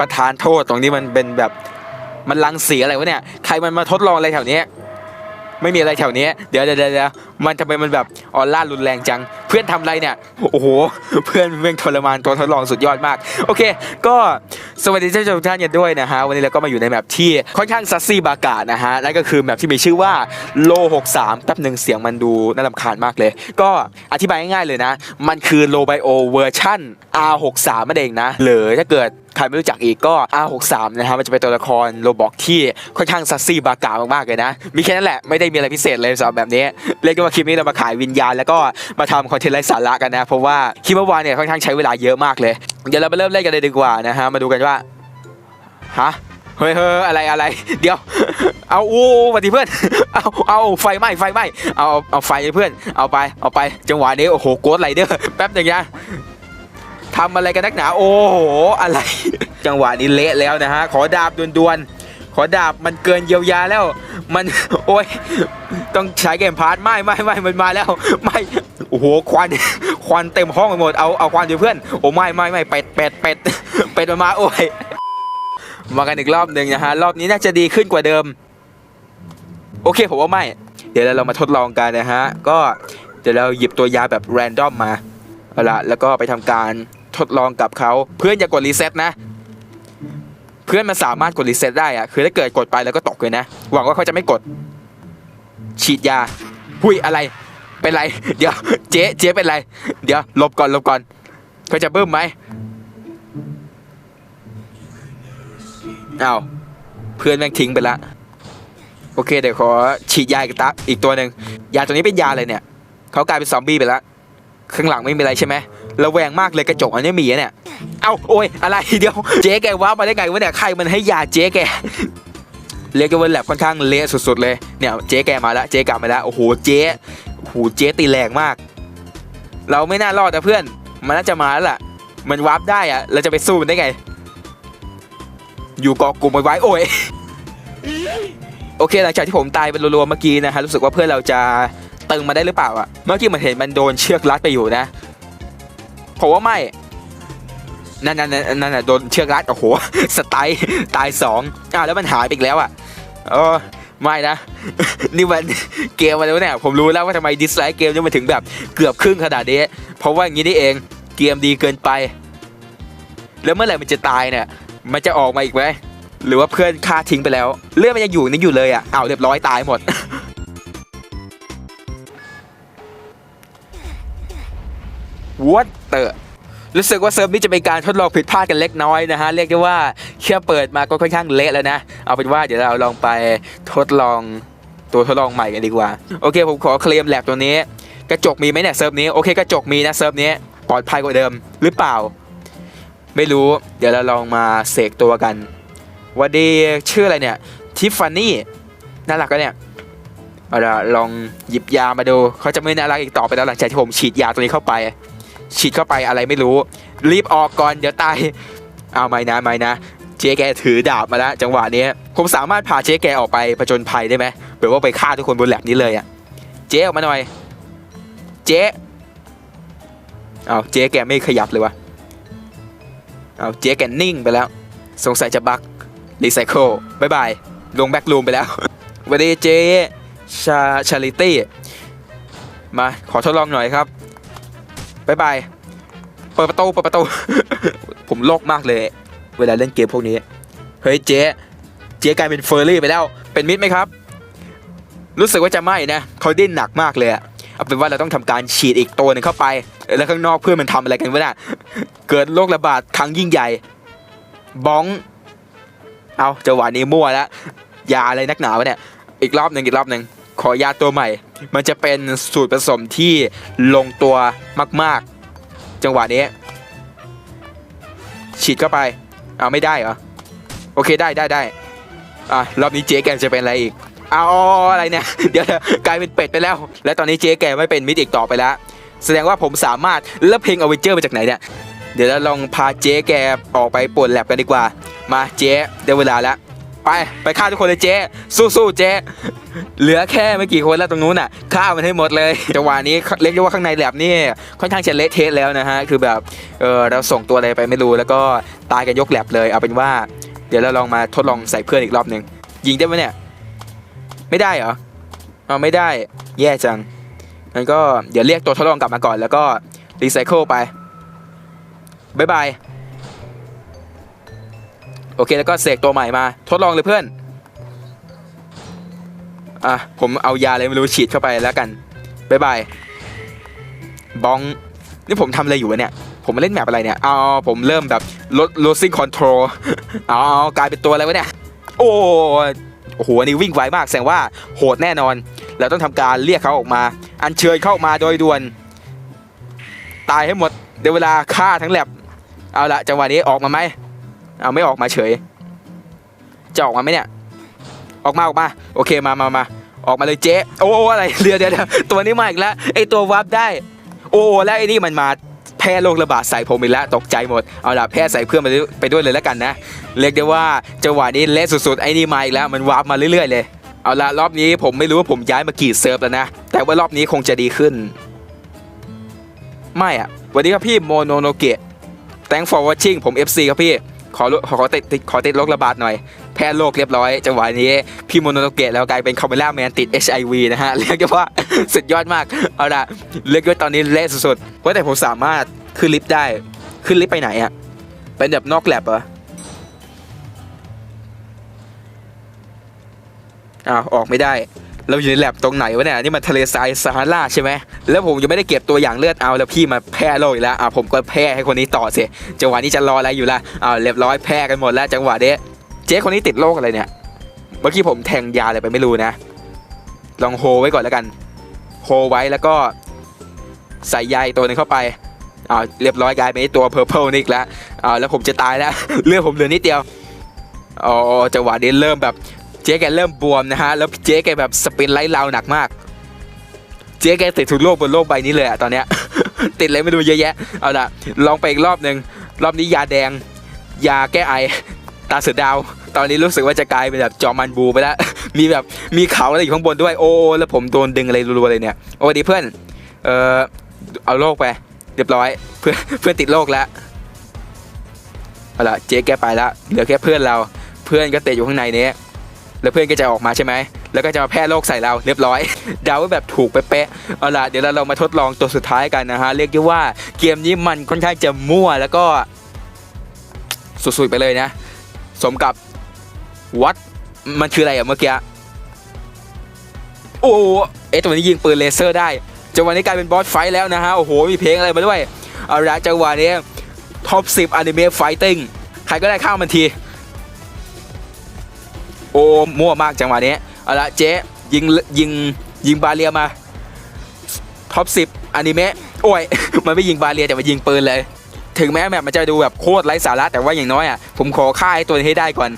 ประธานโทษตรงนี้มันเป็นแบบมันลังสีอะไรวะเนี่ยใครมันมาทดลองอะไรแถวนี้ไม่มีอะไรแถวนี้เดี๋ยวเดี๋ยวเดี๋ยวมันทำไมมันแบบออร่ารุนแรงจัง เพื่อนทำอะไรเนี่ย โอ้โห เพื่อนเม่งทรมานตัวทดลองสุดยอดมาก โอเค ก็สวัสดีท่านผู้ชมทุกท่านกันด้วยนะฮะ วันนี้เราก็มาอยู่ในแมปที่ค่อนข้างซัสซี่บากาศนะฮะ นั่นก็คือแมปที่มีชื่อว่าโล 63 แป๊บหนึ่งเสียงมันดูน่ารำคาญมากเลย ก็อธิบายง่ายๆเลยนะ มันคือโลไบโอเวอร์ชั่น R63 นั่นเองนะหรือถ้าเกิด ใครไม่รู้จักอีกก็ R63 นะฮะมันจะเป็นตัวละครโรบอกที่ค่อนข้างซัสซี่บากามากๆเลยนะ มีแค่นั้นแหละไม่ได้มีอะไรพิเศษเลยสำหรับแบบนี้ เรียกได้ว่าคลิปนี้เรามาขายวิญญาณแล้วก็มาทำคอนเทนต์ไร้สาระกันนะ เพราะว่าคลิปเมื่อวานเนี่ยค่อนข้างใช้เวลาเยอะมากเลย เดี๋ยวเรามาเริ่มเล่นกันเลยดีกว่านะฮะมาดูกันว่าฮะเฮ้ยเฮ้ยอะไรอะไร เดี๋ยว เอาอู้วัดีเพื่อน เอาเอาไฟไหม้ไฟไหม้เอาเอาไฟให้เพื่อน เอาไปเอาไปจังหวะนี้โอ้โหโกดไรเดอร์แป๊บหนึ่งนะ ทำอะไรกันนักหนาโอ้โหอะไร จังหวะนี้เละแล้วนะฮะขอดาบด่วนๆขอดาบมันเกินเยียวยาแล้ว มันโอ้ยต้องใช้เกมพาร์ทไม่ไม่ไม่มันมาแล้วไม่โอ้โหควันควันเต็มห้องไปหมดเอาเอาควันอยู่เพื่อนโอ้ไม่ไม่ไม่เป็ดเป็ดเป็ดเป็ดมันมาโอ้ยมากันอีกรอบหนึ่งนะฮะรอบนี้น่าจะดีขึ้นกว่าเดิม โอเคผมว่าไม่ เดี๋ยวเรามาทดลองกันนะฮะก็เดี๋ยวเราหยิบตัวยาแบบแรนดอมมาเอาละแล้วก็ไปทำการ ทดลองกับเขาเพื่อนอย่ากดรีเซ็ตนะ เพื่อนมันสามารถกดรีเซ็ตได้อะคือถ้าเกิดกดไปแล้วก็ตกเลยนะ หวังว่าเขาจะไม่กด ฉีดยาหุยอะไร เป็นไร เดี๋ยว เจ๊เจ๊เป็นไร เดี๋ยวลบก่อนลบก่อนเขาจะเบิ้มไหมอ้าวเพื่อนแม่งทิ้งไปละโอเคเดี๋ยวขอฉีดยาอีกตาอีกตัวหนึ่งยาตัวนี้เป็นยาอะไรเนี่ยเขากลายเป็นซอมบี้ไปแล้วข้างหลังไม่มีอะไรใช่ไหม ระแวงมากเลยกระจกอันนี้มีอะเนี่ย เอาโอ้ยอะไรเดี๋ยวเจ๊แกว้ามาได้ไงวะเนี่ยใครมันให้ยาเจ๊แกเรียกว่าแลบค่อนข้างเละสุดๆเลยเนี่ยเจ๊แกมาแล้วเจ๊กลับมาแล้วโอ้โหเจ๊โหเจ๊ตีแรงมาก เราไม่น่ารอดนะเพื่อน มันน่าจะมาแล้วล่ะ มันวาร์ปได้อะเราจะไปสู้มันได้ไง อยู่กาะกลุ่มไว้โอ้ยโอเคหลังจากที่ผมตายเป็นรัวๆเมื่อกี้นะฮะรู้สึกว่าเพื่อนเราจะตึงมาได้หรือเปล่าอะเมื่อกี้มันเห็นมันโดนเชือกรัดไปอยู่นะ ผมว่าไม่นั่นนั่นนั่นนั่นน่ะโดนเชือกรัดโอ้โหสไตล์ตายสองอ้าวแล้วมันหายไปอีกแล้วอะเออไม่นะ นี่มันเกมอะไรวเนี่ยผมรู้แล้วว่าทำไมดิสไลค์เกมนี้มันถึงแบบเกือบครึ่งขนาดนี้เพราะว่าอย่างนี้นี่เองเกมดีเกินไป แล้วเมื่อไหร่มันจะตายเนี่ย มันจะออกมาอีกไหมหรือว่าเพื่อนฆ่าทิ้งไปแล้ว เลือดมันยังอยู่นี่อยู่เลยอะอ้าเรียบร้อยตายหมด What the รู้สึกว่าเซิร์ฟนี้จะเป็นการทดลองผิดพลาดกันเล็กน้อยนะฮะเรียกได้ว่าแค่เปิดมาก็ค่อนข้างเละแล้วนะ เอาเป็นว่าเดี๋ยวเราลองไปทดลองตัวทดลองใหม่กันดีกว่า โอเค ผมขอเคลมแลบตัวนี้ กระจกมีไหมเนี่ยเซิร์ฟนี้โอเคกระจกมีนะเซิร์ฟนี้ปลอดภัยกว่าเดิมหรือเปล่า ไม่รู้เดี๋ยวเราลองมาเสกตัวกันวันดีชื่ออะไรเนี่ยทิฟฟานี่น่ารักก็เนี่ยเอาละลองหยิบยามาดูเขาจะไม่น่ารักอีกต่อไปแล้วหลังจากที่ผมฉีดยาตัวนี้เข้าไป ฉีดเข้าไปอะไรไม่รู้ รีบออกก่อนเดี๋ยวตายเอาไม่นะไม่นะ เจ๊แกถือดาบมาแล้วจังหวะนี้ผมสามารถพาเจ๊แกออกไปผจญภัยได้ไหมแบบว่าไปฆ่าทุกคนบนแลบนี้เลยอะเจ๊ออกมาหน่อย เจ๊เอาเจ๊แกไม่ขยับเลยวะเอาเจ๊แกนิ่งไปแล้ว สงสัยจะบักรีไซเคิลบายบายลงแบ็กลูมไปแล้วสวัสดีเจ๊ชาชาริตี้มาขอทดลองหน่อยครับ บายบายเปิดประตูเปิดประตู ผมโลกมากเลย เวลาเล่นเกมพวกนี้ เฮ้ยเจ๊เจ๊กลายเป็นเฟอร์รี่ไปแล้ว เป็นมิดไหมครับ รู้สึกว่าจะไม่นะเขาดิ้นหนักมากเลยอะเอาเป็นว่าเราต้องทำการฉีดอีกตัวหนึ่งเข้าไป แล้วข้างนอกเพื่อนมันทำอะไรกันวะเนี่ยเกิดโรคระบาดครั้งยิ่งใหญ่ บ้อง เอาจังหวะนี้มั่วแล้วยาอะไรนักหนาวะเนี่ย อีกรอบหนึ่งอีกรอบหนึ่ง ขอยาตัวใหม่ มันจะเป็นสูตรผสมที่ลงตัวมาก ๆ จังหวะนี้ ฉีดเข้าไป เอาไม่ได้เหรอ โอเคได้ได้ได้อะรอบนี้เจ๊แกจะเป็นอะไรอีกเอาอะไรเนี่ย เดี๋ยวกลายเป็นเป็ดไปแล้ว และตอนนี้เจ๊แกไม่เป็นมิดอีกต่อไปแล้ว แสดงว่าผมสามารถแล้วเพลงอเวนเจอร์มาจากไหนเนี่ย เดี๋ยวเราลองพาเจ๊แกออกไปปวดแลบกันดีกว่า มาเจ๊ได้เวลาแล้ว ไปไปฆ่าทุกคนเลยเจ๊สู้ๆเจ๊เหลือแค่ไม่กี่คนแล้วตรงนู้นน่ะฆ่ามันให้หมดเลยจังหวะนี้เรียกได้ว่าข้างในแลบนี่ค่อนข้างจะเละเทะแล้วนะฮะคือแบบเออเราส่งตัวอะไรไปไม่รู้แล้วก็ตายกันยกแลบเลยเอาเป็นว่า เดี๋ยวเราลองมาทดลองใส่เพื่อนอีกรอบหนึ่งยิงได้ไหมเนี่ยไม่ได้เหรอเอาไม่ได้แย่จังงั้นก็เดี๋ยวเรียกตัวทดลองกลับมาก่อนแล้วก็รีไซเคิลไปบายบาย โอเคแล้วก็เสกตัวใหม่มา ทดลองเลยเพื่อน อะ ผมเอายาอะไรไม่รู้ฉีดเข้าไปแล้วกันบายบายบอง นี่ผมทำอะไรอยู่วะเนี่ย ผมมาเล่นแมปอะไรเนี่ยเอาผมเริ่มแบบลด losing control เอาเอกลายเป็นตัวอะไรวะเนี่ย โอ้โอ้โหอันนี่วิ่งไวมากแสดงว่าโหดแน่นอน เราต้องทำการเรียกเขาออกมา อัญเชิญเข้ามาโดยด่วน ตายให้หมด เดี๋ยวเวลาฆ่าทั้งแลบเอาละจังหวะนี้ออกมาไหม เอาไม่ออกมาเฉย จะออกมาไหมเนี่ย ออกมาออกมา โอเคมามามาออกมาเลยเจ๊ โอ้อะไรเรือเดี๋ยวเดี๋ยวตัวนี้มาอีกแล้วไอตัววับได้ โอ้แล้วไอ้นี่มันมาแพร่โรคระบาดใส่ผมอีกแล้วตกใจหมด เอาล่ะแพร่ใส่เพื่อนไปด้วยไปด้วยเลยแล้วกันนะ เรียกได้ว่าจังหวะนี้เละสุดๆไอ้นี่มาอีกแล้วมันวาร์ปมาเรื่อยๆเลย เอาล่ะรอบนี้ผมไม่รู้ว่าผมย้ายมากี่เซิร์ฟแล้วนะ แต่ว่ารอบนี้คงจะดีขึ้น ไม่อะสวัสดีครับพี่โมโนโนเกะ thank for watching ผม FC ครับพี่ ขอขอติดติดขอติดโรคระบาดหน่อย แพร่โรคเรียบร้อย จังหวะนี้ พี่โมโนโนเกะแล้วกลายเป็นคอมเมล่าแมนติด HIV นะฮะ เรียกได้ว่าสุดยอดมาก เอาละเรียกว่าตอนนี้เละสุดๆว่าแต่ผมสามารถขึ้นลิฟต์ได้ ขึ้นลิฟต์ไปไหนอะเป็นแบบนอกแลบเหรออ้าวออกไม่ได้ เราอยู่ในแลบตรงไหนวะเนี่ยนี่มันทะเลทรายซาฮาราใช่ไหมแล้วผมยังไม่ได้เก็บตัวอย่างเลือดเอาแล้วพี่มาแพร่โรคอีกแล้วอ่าผมก็แพร่ให้คนนี้ต่อสิจังหวะนี้จะรออะไรอยู่ละอ่าเรียบร้อยแพร่กันหมดแล้วจังหวะนี้เจ๊คนนี้ติดโรคอะไรเนี่ย เมื่อกี้ผมแทงยาอะไรไปไม่รู้นะ ลองโฮไว้ก่อนแล้วกัน โฮไว้แล้วก็ใส่ใยตัวหนึงเข้าไปอ่าเรียบร้อยกลายเป็นตัวเพอร์เพลนี่อีกแล้วอ่าแล้วผมจะตายแล้วเลือดผมเหลือนิดเดียวอ๋อจังหวะนี้เริ่มแบบ เจ๊แกเริ่มบวมนะฮะ แล้วเจ๊แกแบบสปินไล่เราหนักมาก เจ๊แกติดทุกโรคบนโลกใบนี้เลยอะตอนเนี้ย ติดเลยไม่ดูเยอะแยะ เอาล่ะ ลองไปอีกรอบหนึ่งรอบนี้ยาแดง ยาแก้ไอ ตาเสือดาว ตอนนี้รู้สึกว่าจะกลายเป็นแบบจอมันบูไปแล้ว มีแบบ มีเขาอะไรอยู่ข้างบนด้วย โอ้ แล้วผมโดนดึงอะไรรัวๆเลยเนี่ย โอ้ดีเพื่อน เออเอาโรคไป เรียบร้อย เพื่อนเพื่อนติดโรคแล้วเอาล่ะ เจ๊แกไปแล้ว เหลือแค่เพื่อนเรา เพื่อนก็ติดอยู่ข้างในนี้ แล้วเพื่อนก็จะออกมาใช่ไหม แล้วก็จะมาแพร่โรคใส่เราเรียบร้อย เดาไว้แบบถูกไปเป๊ะ เอาล่ะเดี๋ยวเราลองมาทดลองตัวสุดท้ายกันนะฮะ เรียกได้ว่าเกมนี้มันค่อนข้างจะมั่วแล้วก็สุดๆไปเลยนะ สมกับวัดมันคืออะไรอะเมื่อกี้ โอ้เอ๊ะตัวนี้ยิงปืนเลเซอร์ได้จังหวะนี้กลายเป็นบอสไฟท์แล้วนะฮะ โอ้โห มีเพลงอะไรมาด้วย เอาละจังหวะนี้ท็อป10อนิเมะไฟติ้งใครก็ได้ข้ามมันที โอ้มั่วมากจังหวะนี้เอาละเจ๊ยิงยิงยิงบาเรียมาท็อป10อนิเมะโอ้ยมันไม่ยิงบาเรียแต่มันยิงปืนเลย ถึงแม้แบบมันจะดูแบบโคตรไร้สาระแต่ว่าอย่างน้อยอะผมขอฆ่าไอ้ตัวนี้ให้ได้ก่อน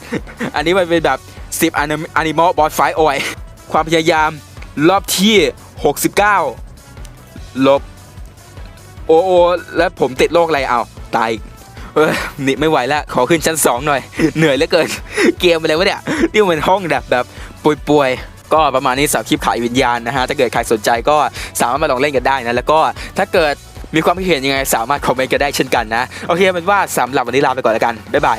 อันนี้มันเป็นแบบ 10อนิอนิมอลบอสไฟโอ้ยความพยายามรอบที่ 69 ลบ โอ้โอ แล้วผมติดโรคอะไรเอาตาย ออนี่ไม่ไหวแล้วขอขึ้นชั้น 2 หน่อย เหนื่อยเหลือเกิน เกมอะไรวะเนี่ย นี่มันห้องแบบแบบป่วยๆ ก็ประมาณนี้สำหรับคลิปขายวิญญาณนะฮะ ถ้าเกิดใครสนใจก็สามารถมาลองเล่นกันได้นะ แล้วก็ถ้าเกิดมีความคิดเห็นยังไง สามารถคอมเมนต์กันได้เช่นกันนะ โอเคเป็นว่าสำหรับวันนี้ลาไปก่อนแล้วกัน บ๊ายบาย